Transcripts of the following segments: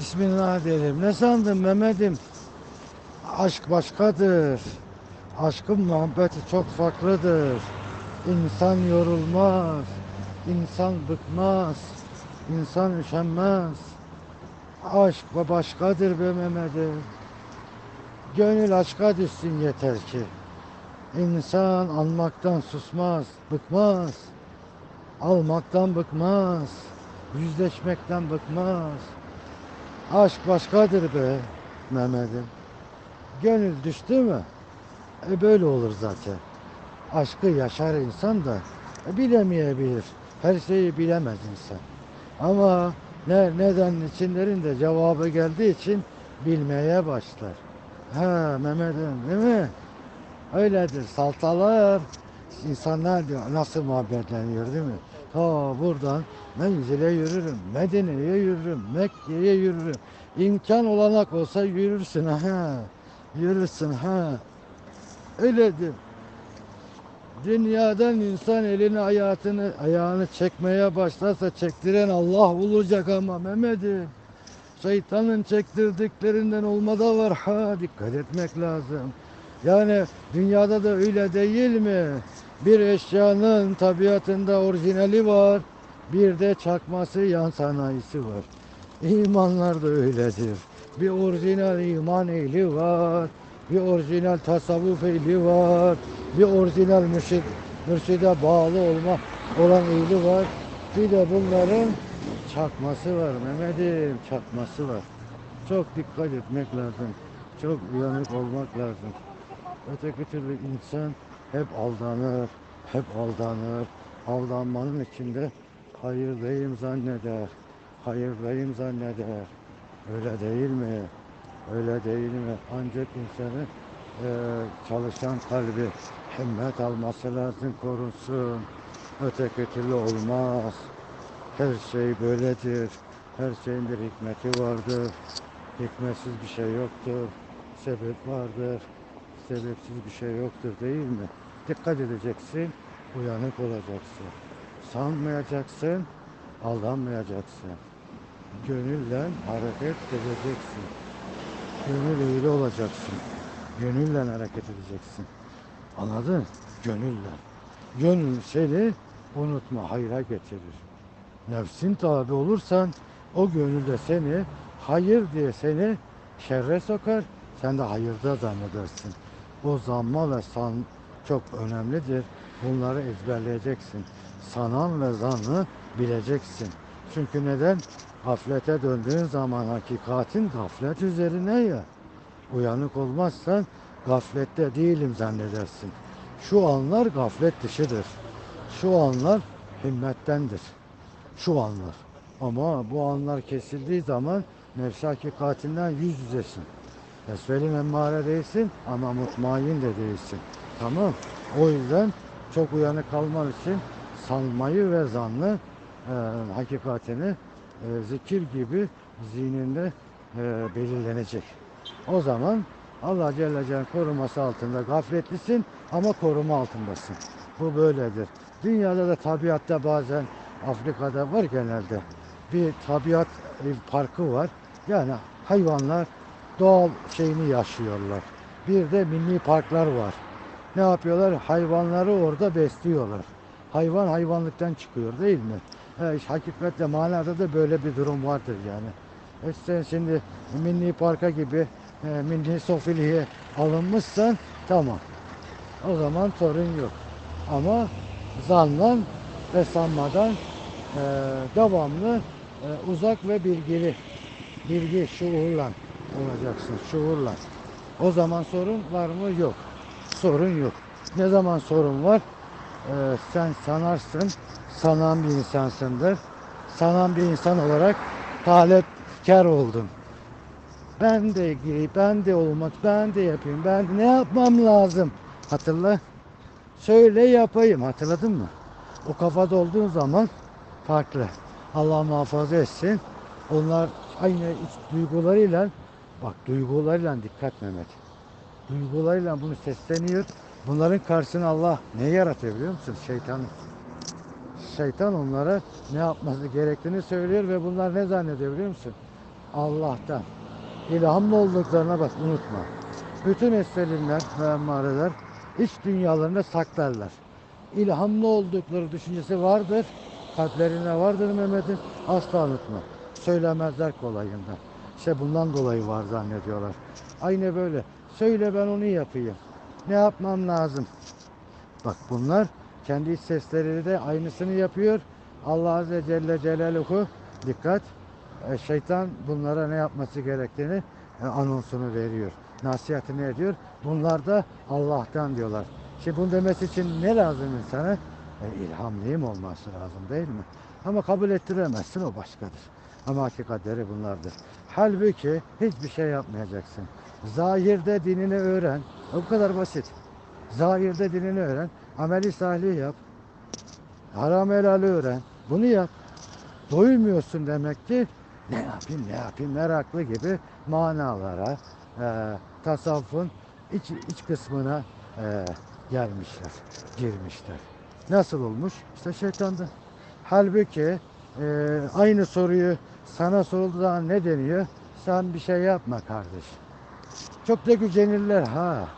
Bismillah derim. Ne sandın Mehmet'im? Aşk başkadır. Aşkın muhabbeti çok farklıdır. İnsan yorulmaz. insan bıkmaz. insan üşenmez. Aşk ba- başkadır be Mehmet'im. Gönül aşka düşsün yeter ki. İnsan almaktan susmaz, bıkmaz. Almaktan bıkmaz. Yüzleşmekten bıkmaz. Aşk başkadır be Mehmet'im. Gönül düştü mü? E böyle olur zaten. Aşkı yaşar insan da e, bilemeyebilir. Her şeyi bilemez insan. Ama ne, neden içinlerin de cevabı geldiği için bilmeye başlar. Ha Mehmet'im değil mi? Öyledir. Saltalar insanlar diyor nasıl muhabbetleniyor değil mi? Ta buradan menzile yürürüm, Medine'ye yürürüm, Mekke'ye yürürüm. İmkan olanak olsa yürürsün ha. Yürürsün ha. Öyledir. Dünyadan insan elini hayatını ayağını çekmeye başlarsa çektiren Allah olacak ama Mehmet'im. Şeytanın çektirdiklerinden olmada var ha dikkat etmek lazım. Yani dünyada da öyle değil mi? Bir eşyanın tabiatında orijinali var. Bir de çakması yan sanayisi var. İmanlar da öyledir. Bir orijinal iman ehli var. Bir orijinal tasavvuf ehli var. Bir orijinal mürşid, mürşide bağlı olma olan ehli var. Bir de bunların çakması var Mehmet'im çakması var. Çok dikkat etmek lazım. Çok uyanık olmak lazım. Öteki türlü insan hep aldanır, hep aldanır. Aldanmanın içinde hayırdayım zanneder, hayırdayım zanneder. Öyle değil mi? Öyle değil mi? Ancak insanın eee, çalışan kalbi himmet alması lazım, korunsun. Öteki türlü olmaz. Her şey böyledir. Her şeyin bir hikmeti vardır. Hikmetsiz bir şey yoktur. Sebep vardır. Sebepsiz bir şey yoktur değil mi? Dikkat edeceksin, uyanık olacaksın. Sanmayacaksın, aldanmayacaksın. Gönülle hareket edeceksin. Gönül eğri olacaksın. Gönülle hareket edeceksin. Anladın? Gönülle. Gönül seni unutma, hayra getirir. Nefsin tabi olursan o gönülde seni hayır diye seni şerre sokar. Sen de hayırda zannedersin. O zanma ve san çok önemlidir. Bunları ezberleyeceksin. Sanan ve zanı bileceksin. Çünkü neden? Gaflete döndüğün zaman hakikatin gaflet üzerine ya. Uyanık olmazsan gaflette değilim zannedersin. Şu anlar gaflet dışıdır. Şu anlar himmettendir. Şu anlar. Ama bu anlar kesildiği zaman nefsi hakikatinden yüz yüzesin. Esveli emmare değilsin ama mutmain de değilsin. Tamam. O yüzden çok uyanık kalman için sanmayı ve zannı e, hakikatini e, zikir gibi zihninde e, belirlenecek. O zaman Allah Celle Celle'nin koruması altında gafletlisin ama koruma altındasın. Bu böyledir. Dünyada da tabiatta bazen Afrika'da var genelde bir tabiat parkı var. Yani hayvanlar doğal şeyini yaşıyorlar. Bir de milli parklar var. Ne yapıyorlar? Hayvanları orada besliyorlar. Hayvan hayvanlıktan çıkıyor değil mi? E, hakikatle manada da böyle bir durum vardır yani. E sen şimdi milli parka gibi e, milli sofiliğe alınmışsan tamam. O zaman sorun yok. Ama zanlan ve sanmadan e, devamlı e, uzak ve bilgili bilgi şuurla olacaksın şuurla. O zaman sorun var mı? Yok. Sorun yok. Ne zaman sorun var? E, sen sanarsın, sanan bir insansındır. Sanan bir insan olarak talepkar oldun. Ben de gireyim, ben de olmak, ben de yapayım, ben de ne yapmam lazım? Hatırla. Söyle yapayım, hatırladın mı? O kafada olduğun zaman farklı. Allah muhafaza etsin. Onlar aynı duygularıyla, bak duygularıyla dikkat Mehmet. Duygularıyla bunu sesleniyor. Bunların karşısına Allah ne yaratıyor biliyor musun? Şeytanı. Şeytan onlara ne yapması gerektiğini söylüyor ve bunlar ne zannediyor biliyor musun? Allah'tan. İlhamlı olduklarına bak unutma. Bütün esselimler ve emareler iç dünyalarında saklarlar. İlhamlı oldukları düşüncesi vardır. Kalplerine vardır Mehmet'in. Asla unutma. Söylemezler kolayında. İşte bundan dolayı var zannediyorlar. Aynı böyle. Söyle ben onu yapayım. Ne yapmam lazım? Bak bunlar kendi iç sesleri de aynısını yapıyor. Allah Azze Celle Celaluhu dikkat. E, şeytan bunlara ne yapması gerektiğini e, anonsunu veriyor. Nasihatini ediyor. Bunlar da Allah'tan diyorlar. Şimdi bunu demesi için ne lazım insana? E, ilhamlıyım olması lazım değil mi? Ama kabul ettiremezsin o başkadır. Ama hakikatleri bunlardır. Halbuki hiçbir şey yapmayacaksın. Zahirde dinini öğren. O kadar basit. Zahirde dinini öğren. Ameli salih yap. Haram helali öğren. Bunu yap. Doymuyorsun demek ki ne yapayım ne yapayım meraklı gibi manalara e, tasavvufun iç, iç kısmına e, gelmişler, girmişler. Nasıl olmuş? İşte şeytandı. Halbuki e, aynı soruyu sana sorulduğu zaman ne deniyor? Sen bir şey yapma kardeş. Çok da gücenirler ha.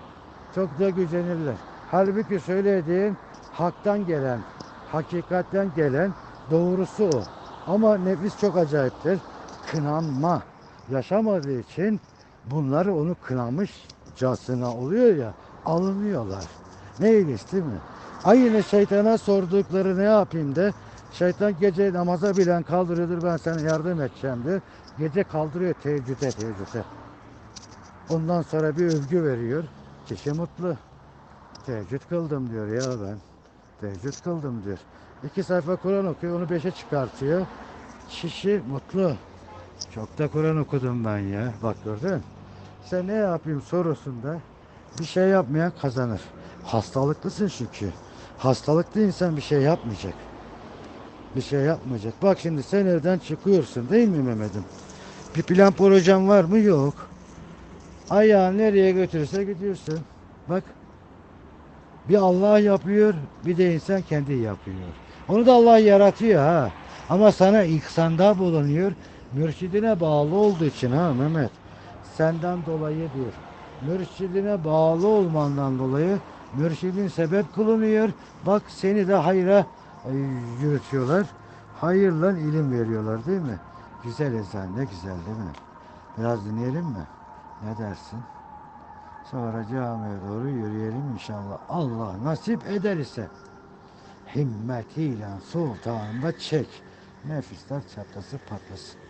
Çok da gücenirler. Halbuki söylediğin haktan gelen, hakikatten gelen doğrusu o. Ama nefis çok acayiptir. Kınanma. Yaşamadığı için bunları onu kınamışcasına oluyor ya alınıyorlar. Ne ilgisi değil mi? Aynı şeytana sordukları ne yapayım de şeytan gece namaza bilen kaldırıyordur ben sana yardım edeceğimdir. Gece kaldırıyor teheccüde teheccüde. Ondan sonra bir övgü veriyor. Kişi mutlu. Teheccüd kıldım diyor ya ben. Teheccüd kıldım diyor. İki sayfa Kur'an okuyor, onu beşe çıkartıyor. Kişi mutlu. Çok da Kur'an okudum ben ya. Bak gördün. Sen ne yapayım sorusunda bir şey yapmayan kazanır. Hastalıklısın çünkü. Hastalıklı insan bir şey yapmayacak. Bir şey yapmayacak. Bak şimdi sen evden çıkıyorsun değil mi Mehmet'im? Bir plan projen var mı? Yok. Ayağın nereye götürürse gidiyorsun. Bak. Bir Allah yapıyor, bir de insan kendi yapıyor. Onu da Allah yaratıyor ha. Ama sana ihsanda bulunuyor. Mürşidine bağlı olduğu için ha Mehmet. Senden dolayı değil. Mürşidine bağlı olmandan dolayı mürşidin sebep kılınıyor. Bak seni de hayra yürütüyorlar. Hayırla ilim veriyorlar değil mi? Güzel insan ne güzel değil mi? Biraz dinleyelim mi? Ne dersin? Sonra camiye doğru yürüyelim inşallah. Allah nasip eder ise. Himmetiyle sultanında çek. Nefisler çatlası patlasın.